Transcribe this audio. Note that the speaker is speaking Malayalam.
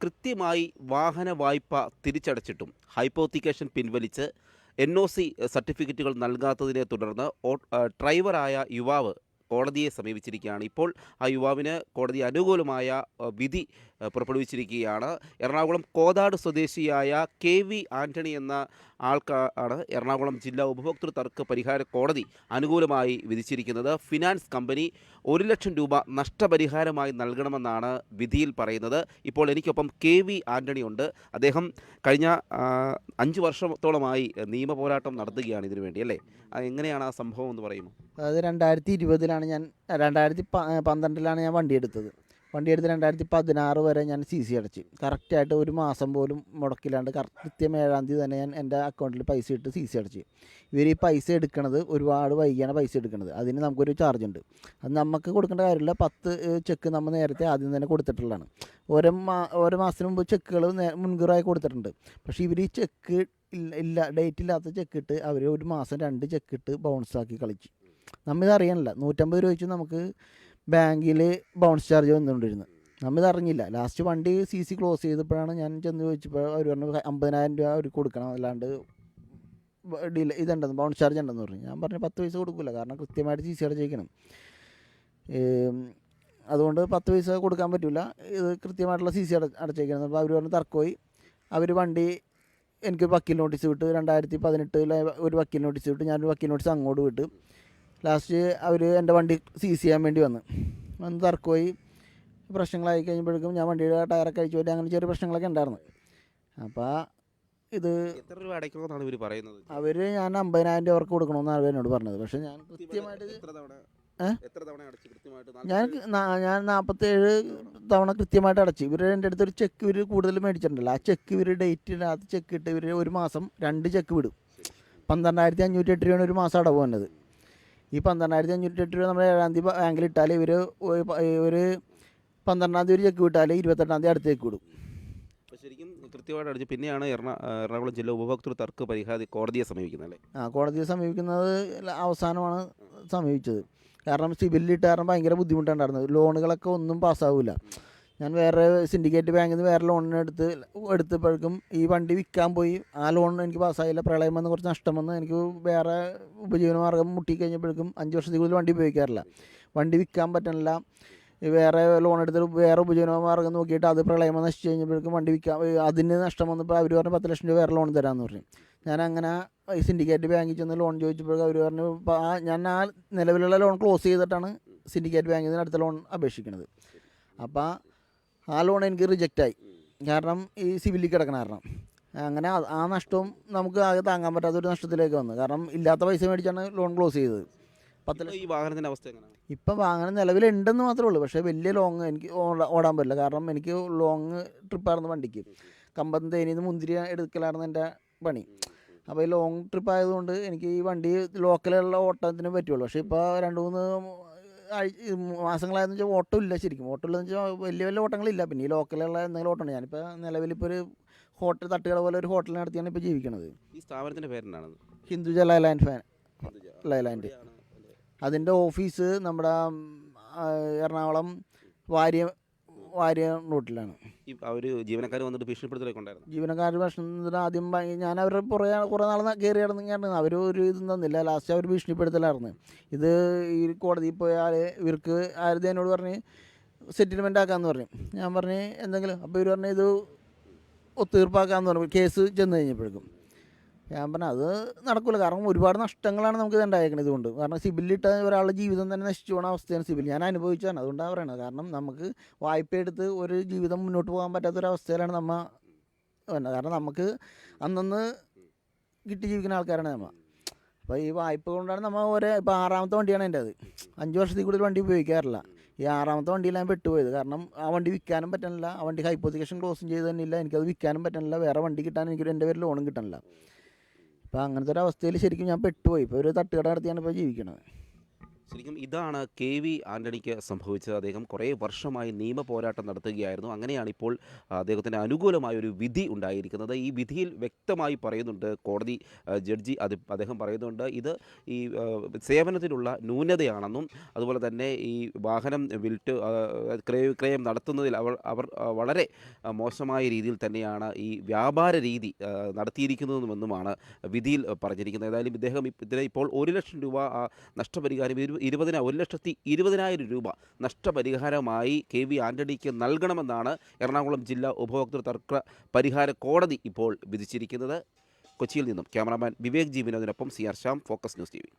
കൃത്യമായി വാഹന വായ്പ തിരിച്ചടച്ചിട്ടും ഹൈപ്പോത്തിക്കേഷൻ പിൻവലിച്ച് എൻ ഒ സി സർട്ടിഫിക്കറ്റുകൾ നൽകാത്തതിനെ തുടർന്ന് ഡ്രൈവറായ യുവാവ് കോടതിയെ സമീപിച്ചിരിക്കുകയാണ്. ഇപ്പോൾ ആ യുവാവിന് കോടതി അനുകൂലമായ വിധി പുറപ്പെടുവിച്ചിരിക്കുകയാണ്. എറണാകുളം കോതാട് സ്വദേശിയായ കെ വി ആന്റണി എന്ന ആൾക്കാണ് എറണാകുളം ജില്ലാ ഉപഭോക്തൃ തർക്ക പരിഹാര കോടതി അനുകൂലമായി വിധിച്ചിരിക്കുന്നത്. ഫിനാൻസ് കമ്പനി ഒരു ലക്ഷം രൂപ നഷ്ടപരിഹാരമായി നൽകണമെന്നാണ് വിധിയിൽ പറയുന്നത്. ഇപ്പോൾ എനിക്കൊപ്പം കെ വി ആന്റണി ഉണ്ട്. അദ്ദേഹം കഴിഞ്ഞ അഞ്ച് വർഷത്തോളമായി നിയമ പോരാട്ടം നടത്തുകയാണ് ഇതിനു വേണ്ടി അല്ലേ എങ്ങനെയാണ് ആ സംഭവം എന്ന് പറയുമോ? അതായത് രണ്ടായിരത്തി ഇരുപതിലാണ് ഞാൻ രണ്ടായിരത്തി പന്ത്രണ്ടിലാണ് ഞാൻ വണ്ടി എടുത്തത്. വണ്ടി എടുത്ത് രണ്ടായിരത്തി പതിനാറ് വരെ ഞാൻ സി സി അടച്ച്. കറക്റ്റായിട്ട് ഒരു മാസം പോലും മുടക്കില്ലാണ്ട് കൃത്യം ഏഴാം തീയതി തന്നെ ഞാൻ എന്റെ അക്കൗണ്ടിൽ പൈസ ഇട്ട് സി സി അടച്ച്. ഇവർ ഈ പൈസ എടുക്കണത് ഒരുപാട് വൈകിയാണ് പൈസ എടുക്കുന്നത് അതിന് നമുക്കൊരു ചാർജ് ഉണ്ട്. അത് നമുക്ക് കൊടുക്കേണ്ട കാര്യമില്ല. പത്ത് ചെക്ക് നമ്മൾ നേരത്തെ ആദ്യം തന്നെ കൊടുത്തിട്ടുള്ളതാണ്. ഓരോ മാ ഓരോ മാസത്തിന് മുമ്പ് ചെക്കുകൾ മുൻകൂറായി കൊടുത്തിട്ടുണ്ട്. പക്ഷേ ഇവർ ഈ ചെക്ക് ഇല്ല ഡേറ്റ് ഇല്ലാത്ത ചെക്ക് ഇട്ട് അവർ ഒരു മാസം രണ്ട് ചെക്ക് ഇട്ട് ബൗൺസ് ആക്കി കളിച്ചു. നമ്മിത് അറിയണില്ല നൂറ്റമ്പത് രൂപ വെച്ച് നമുക്ക് ബാങ്കിൽ ബൗൺസ് ചാർജ് വന്നുകൊണ്ടിരുന്നു. നമ്മിത് അറിഞ്ഞില്ല ലാസ്റ്റ് വണ്ടി സി സി ക്ലോസ് ചെയ്തപ്പോഴാണ് ഞാൻ ചെന്ന് ചോദിച്ചപ്പോൾ അവർ പറഞ്ഞു അമ്പതിനായിരം രൂപ അവർ കൊടുക്കണം. അല്ലാണ്ട് ഡീല ഇതുണ്ടെന്ന് ബൗൺസ് ചാർജ് ഉണ്ടെന്ന് പറഞ്ഞു. ഞാൻ പറഞ്ഞു പത്ത് പൈസ കൊടുക്കില്ല കാരണം കൃത്യമായിട്ട് സി സി അടച്ചേക്കണം അതുകൊണ്ട് പത്ത് പൈസ കൊടുക്കാൻ പറ്റില്ല ഇത് കൃത്യമായിട്ടുള്ള സി സി അട അടച്ചേക്കണം. അപ്പോൾ അവർ പറഞ്ഞു തർക്കമായി അവർ വണ്ടി എനിക്ക് വക്കീൽ നോട്ടീസ് വിട്ട്. രണ്ടായിരത്തി പതിനെട്ടിലെ ഒരു വക്കീൽ നോട്ടീസ് വിട്ട്. ഞാനൊരു വക്കീൽ നോട്ടീസ് അങ്ങോട്ട് വിട്ട്. ലാസ്റ്റ് അവർ എന്റെ വണ്ടി സീസ് ചെയ്യാൻ വേണ്ടി വന്ന്. വന്ന് തർക്കമായി. പ്രശ്നങ്ങളായി കഴിഞ്ഞപ്പോഴേക്കും ഞാൻ വണ്ടിയുടെ ടയറൊക്കെ അഴിച്ചു പോയി അങ്ങനെ ചെറിയ പ്രശ്നങ്ങളൊക്കെ ഉണ്ടായിരുന്നു. അപ്പോൾ ഇത് എത്ര രൂപ അടയ്ക്കണമെന്നാണ് ഇവർ പറയുന്നത്? അവർ ഞാൻ അമ്പതിനായിരം രൂപ അവർക്ക് കൊടുക്കണമെന്നാണ് അവർ എന്നോട് പറഞ്ഞത്. പക്ഷേ ഞാൻ കൃത്യമായിട്ട് ഞാൻ ഞാൻ നാൽപ്പത്തേഴ് തവണ കൃത്യമായിട്ട് അടച്ചു. ഇവർ എന്റെ അടുത്ത് ഒരു ചെക്ക് ഇവർ കൂടുതൽ മേടിച്ചിട്ടുണ്ടല്ലോ. ആ ചെക്ക് ഇവർ ഡേറ്റ് ഇടാത്ത ചെക്ക് ഇട്ട് ഇവർ ഒരു മാസം രണ്ട് ചെക്ക് വിടും. പന്ത്രണ്ടായിരത്തി അഞ്ഞൂറ്റി എട്ട് രൂപയാണ് ഒരു മാസം അടവ് വന്നത്. ഈ പന്ത്രണ്ടായിരത്തി അഞ്ഞൂറ്റി എട്ട് രൂപ നമ്മൾ ഏഴാം തീയതി ബാങ്കിൽ ഇട്ടാൽ ഇവർ ഒരു പന്ത്രണ്ടാം തീയതി ഒരു ചെക്ക് വിട്ടാൽ ഇരുപത്തെട്ടാം തീയതി അടുത്തേക്ക് വിടും. ശരിക്കും കൃത്യമായിട്ട് അടിച്ച് പിന്നെയാണ് എറണാ എറണാകുളം ജില്ലാ ഉപഭോക്തൃ തർക്ക പരിഹാര കോടതിയെ സമീപിക്കുന്നത് അല്ലേ? ആ കോടതിയെ സമീപിക്കുന്നത് അവസാനമാണ് സമീപിച്ചത്. കാരണം സിബിലിട്ട് കാരണം ഭയങ്കര ബുദ്ധിമുട്ടുണ്ടായിരുന്നത് ലോണുകളൊക്കെ ഒന്നും പാസ്സാവില്ല ഞാൻ വേറെ സിൻഡിക്കേറ്റ് ബാങ്കിൽ നിന്ന് വേറെ ലോണിന് എടുത്ത് എടുത്തപ്പോഴേക്കും ഈ വണ്ടി വിൽക്കാൻ പോയി. ആ ലോൺ എനിക്ക് പാസ്സായില്ല പ്രളയം വന്ന് കുറച്ച് നഷ്ടം വന്ന് എനിക്ക് വേറെ ഉപജീവനമാർഗം മുട്ടി കഴിഞ്ഞപ്പോഴേക്കും അഞ്ച് വർഷത്തിൽ കൂടുതൽ വണ്ടി ഉപയോഗിക്കാറില്ല. വണ്ടി വിൽക്കാൻ പറ്റണില്ല. വേറെ ലോൺ എടുത്തിട്ട് വേറെ ഉപജീവനമാർഗം നോക്കിയിട്ട് അത് പ്രളയം നശിച്ച് കഴിഞ്ഞപ്പോഴേക്കും വണ്ടി വിൽക്കാൻ അതിന് നഷ്ടം വന്നപ്പോൾ അവർ പറഞ്ഞ പത്ത് ലക്ഷം രൂപ വേറെ ലോൺ തരാമെന്ന് പറഞ്ഞു. ഞാൻ അങ്ങനെ സിൻഡിക്കേറ്റ് ബാങ്കിൽ ചെന്ന് ലോൺ ചോദിച്ചപ്പോൾ അവർ പറഞ്ഞു ഞാൻ ആ നിലവിലുള്ള ലോൺ ക്ലോസ് ചെയ്തിട്ടാണ് സിൻഡിക്കേറ്റ് ബാങ്കിൽ നിന്ന് അടുത്ത ലോൺ അപേക്ഷിക്കുന്നത് അപ്പോൾ ആ ലോൺ എനിക്ക് റിജക്റ്റായി കാരണം ഈ സിവിലിൽ കിടക്കണ കാരണം. അങ്ങനെ ആ- നഷ്ടവും നമുക്ക് ആകെ താങ്ങാൻ പറ്റാത്തൊരു നഷ്ടത്തിലേക്ക് വന്നു. കാരണം ഇല്ലാത്ത പൈസ മേടിച്ചാണ് ലോൺ ക്ലോസ് ചെയ്തത്. പത്ത് ഈ വാഹനത്തിന്റെ അവസ്ഥ എങ്ങനെയാണ്? ഇപ്പം വാങ്ങാൻ നിലവിലുണ്ടെന്ന് മാത്രമേ ഉള്ളൂ. പക്ഷേ വലിയ ലോങ് എനിക്ക് ഓടാൻ പറ്റില്ല. കാരണം എനിക്ക് ലോങ് ട്രിപ്പായിരുന്നു വണ്ടിക്ക്. കമ്പം തേനിന്ന് മുന്തിരി എടുക്കലായിരുന്നു എന്റെ പണി. അപ്പോൾ ഈ ലോങ് ട്രിപ്പ് ആയതുകൊണ്ട് എനിക്ക് ഈ വണ്ടി ലോക്കലുള്ള ഓട്ടത്തിന് പറ്റുള്ളൂ. പക്ഷേ ഇപ്പോൾ രണ്ട് മൂന്ന് മാസങ്ങളായെന്ന് വെച്ചാൽ ഓട്ടം ഇല്ല ശരിക്കും. ഓട്ടം ഇല്ലെന്ന് വെച്ചാൽ വലിയ വലിയ ഓട്ടങ്ങളില്ല. പിന്നെ ഈ ലോക്കലുള്ള എന്തെങ്കിലും ഓട്ടമുണ്ട് ഞാനിപ്പോൾ നിലവിലിപ്പോൾ ഒരു ഹോട്ടൽ തട്ടുകട പോലെ ഒരു ഹോട്ടൽ നടത്തിയാണ് ഇപ്പോൾ ജീവിക്കണത്. ഈ സ്ഥാപനത്തിന്റെ പേരെന്താണ്? ഹിന്ദുജ ലൈലാൻഡ് ഫാൻ. ലൈലാൻഡ് അതിന്റെ ഓഫീസ് നമ്മുടെ എറണാകുളം വാര്യ വാര്യ റൂട്ടിലാണ് ഈ അവർ ജീവനക്കാർ വന്നിട്ട് ഭീഷണിപ്പെടുത്തലൊക്കെ ഉണ്ടായിരുന്നു ജീവനക്കാർ ഭക്ഷണത്തിന് ആദ്യം ഭയ- ഞാൻ അവരുടെ പുറകെ കുറേ നാൾ കയറി കിടന്നു അവർ ഒരു ഇതും തന്നില്ല. ലാസ്റ്റ് അവർ ഭീഷണിപ്പെടുത്തലായിരുന്നു. ഇത് ഈ കോടതിയിൽ പോയാൽ ഇവർക്ക് ആരും എന്നോട് പറഞ്ഞ് സെറ്റിൽമെന്റ് ആക്കാമെന്ന് പറഞ്ഞു. ഞാൻ പറഞ്ഞ് എന്തെങ്കിലും? അപ്പോൾ ഇവർ പറഞ്ഞു ഇത് ഒത്തീർപ്പാക്കാമെന്ന് പറഞ്ഞു. കേസ് ചെന്ന് കഴിഞ്ഞപ്പോഴേക്കും. ഞാൻ പറഞ്ഞു അത് നടക്കില്ല കാരണം ഒരുപാട് നഷ്ടങ്ങളാണ് നമുക്ക് ഇത് ഉണ്ടായേക്കുന്നത് ഇതുകൊണ്ട്. കാരണം സിബിലിട്ട ഒരാളുടെ ജീവിതം തന്നെ നശിച്ചു പോകുന്ന അവസ്ഥയാണ് സിബിൽ. ഞാൻ അനുഭവിച്ചാണ് അതുകൊണ്ടാണ് പറയുന്നത് കാരണം നമുക്ക് വായ്പ എടുത്ത് ഒരു ജീവിതം മുന്നോട്ട് പോകാൻ പറ്റാത്തൊരവസ്ഥയിലാണ് നമ്മ പറഞ്ഞത് കാരണം നമുക്ക് അന്നന്ന് കിട്ടി ജീവിക്കുന്ന ആൾക്കാരാണ് നമ്മൾ അപ്പോൾ ഈ വായ്പ കൊണ്ടാണ് നമ്മൾ ഒരേ ഇപ്പോൾ ആറാമത്തെ വണ്ടിയാണ് എന്റെ അത്. അഞ്ച് വർഷത്തിൽ കൂടുതൽ വണ്ടി ഉപയോഗിക്കാറില്ല. ഈ ആറാമത്തെ വണ്ടിയിൽ ഞാൻ പെട്ടുപോയത്. കാരണം ആ വണ്ടി വിൽക്കാനും പറ്റണില്ല. ആ വണ്ടി ഹൈപ്പോത്തിക്കേഷൻ ക്ലോസും ചെയ്ത് തന്നെ ഇല്ല എനിക്കത് വിൽക്കാനും പറ്റണില്ല. വേറെ വണ്ടി കിട്ടാൻ എനിക്ക് എന്റെ പേരിൽ ലോണും കിട്ടണില്ല. അപ്പോൾ അങ്ങനത്തെ ഒരു അവസ്ഥയിൽ ശരിക്കും ഞാൻ പെട്ടുപോയി. ഇപ്പോൾ ഒരു തട്ടുകട നടത്തിയാണ് ഇപ്പോൾ ജീവിക്കണത്. ശരിക്കും ഇതാണ് കെ വി ആന്റണിക്ക് സംഭവിച്ചത്. അദ്ദേഹം കുറേ വർഷമായി നിയമ പോരാട്ടം നടത്തുകയായിരുന്നു. അങ്ങനെയാണ് ഇപ്പോൾ അദ്ദേഹത്തിന് അനുകൂലമായ ഒരു വിധി ഉണ്ടായിരിക്കുന്നത്. ഈ വിധിയിൽ വ്യക്തമായി പറയുന്നുണ്ട് കോടതി ജഡ്ജി അത് അദ്ദേഹം പറയുന്നുണ്ട് ഇത് ഈ സേവനത്തിലുള്ള ന്യൂനതയാണെന്നും അതുപോലെ തന്നെ ഈ വാഹനം വിൽട്ട് ക്രയവിക്രയം നടത്തുന്നതിൽ അവർ അവർ വളരെ മോശമായ രീതിയിൽ തന്നെയാണ് ഈ വ്യാപാര രീതി നടത്തിയിരിക്കുന്നതെന്നുമാണ് വിധിയിൽ പറഞ്ഞിരിക്കുന്നത്. ഏതായാലും ഇദ്ദേഹം ഇതിനെ ഇപ്പോൾ ഒരു ലക്ഷം രൂപ നഷ്ടപരിഹാരം ഇരുപതിനായിരം ഒരു ലക്ഷത്തി ഇരുപതിനായിരം രൂപ നഷ്ടപരിഹാരമായി കെ വി ആന്റണിക്ക് നൽകണമെന്നാണ് എറണാകുളം ജില്ലാ ഉപഭോക്തൃ തർക്ക പരിഹാര കോടതി ഇപ്പോൾ വിധിച്ചിരിക്കുന്നത്. കൊച്ചിയിൽ നിന്നും cameraman Vivek ജീവിനോദിനൊപ്പം C R Shyam focus news T V.